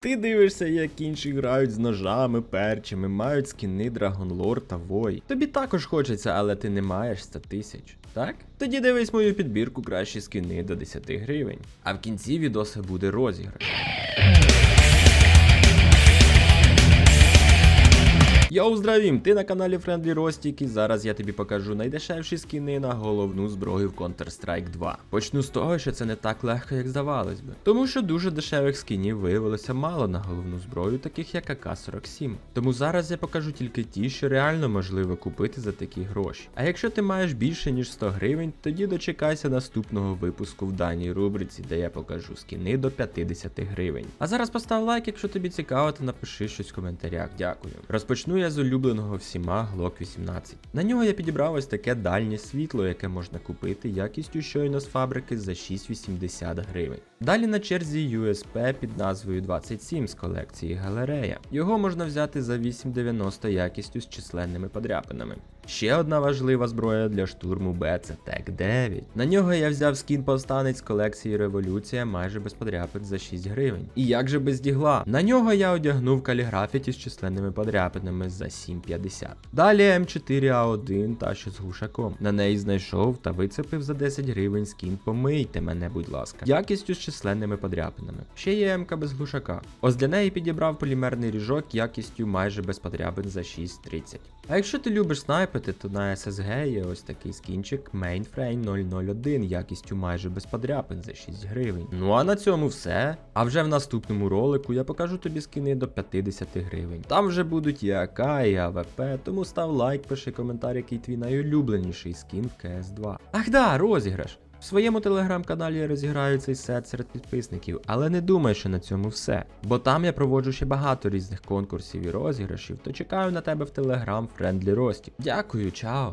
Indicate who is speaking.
Speaker 1: Ти дивишся, як інші грають з ножами, перчами, мають скіни Драгонлор та Вой. Тобі також хочеться, але ти не маєш 100 тисяч, так? Тоді дивись мою підбірку кращі скіни до 10 гривень. А в кінці відоса буде розіграш. Здравім! Ти на каналі Friendly Ростік і зараз я тобі покажу найдешевші скіни на головну зброю в Counter-Strike 2. Почну з того, що це не так легко, як здавалось би. Тому що дуже дешевих скінів виявилося мало на головну зброю, таких як АК-47. Тому зараз я покажу тільки ті, що реально можливо купити за такі гроші. А якщо ти маєш більше ніж 100 гривень, тоді дочекайся наступного випуску в даній рубриці, де я покажу скіни до 50 гривень. А зараз постав лайк, якщо тобі цікаво, та напиши щось в коментарях. Дякую. Розпочну я з улюбленого всіма Glock 18. На нього я підібрав ось таке дальнє світло, яке можна купити якістю щойно з фабрики за 6,80 гривень. Далі на черзі USP під назвою 27 з колекції Галерея. Його можна взяти за 8,90 якістю з численними подряпинами. Ще одна важлива зброя для штурму Б це Тек 9. На нього я взяв скін повстанець колекції Революція майже без подряпин за 6 гривень. І як же без дігла? На нього я одягнув каліграфіті з численними подряпинами за 7,50. Далі М4А1 та що з глушаком. На неї знайшов та вицепив за 10 гривень скін Помийте мене, будь ласка. Якістю з численними подряпинами. Ще є МК без глушака. Ось для неї підібрав полімерний ріжок якістю майже без подряпин за 6,30. А якщо ти любиш снайпити, то на SSG є ось такий скінчик Mainframe 001 якістю майже без подряпин за 6 гривень. Ну а на цьому все. А вже в наступному ролику я покажу тобі скини до 50 гривень. Там вже будуть і АК, і АВП, тому став лайк, пиши коментар, який твій найулюбленіший скін в CS2. Ах да, розіграш! В своєму телеграм-каналі я розіграю цей сет серед підписників, але не думай, що на цьому все. Бо там я проводжу ще багато різних конкурсів і розіграшів, то чекаю на тебе в телеграм Френдлі Рості. Дякую, чао!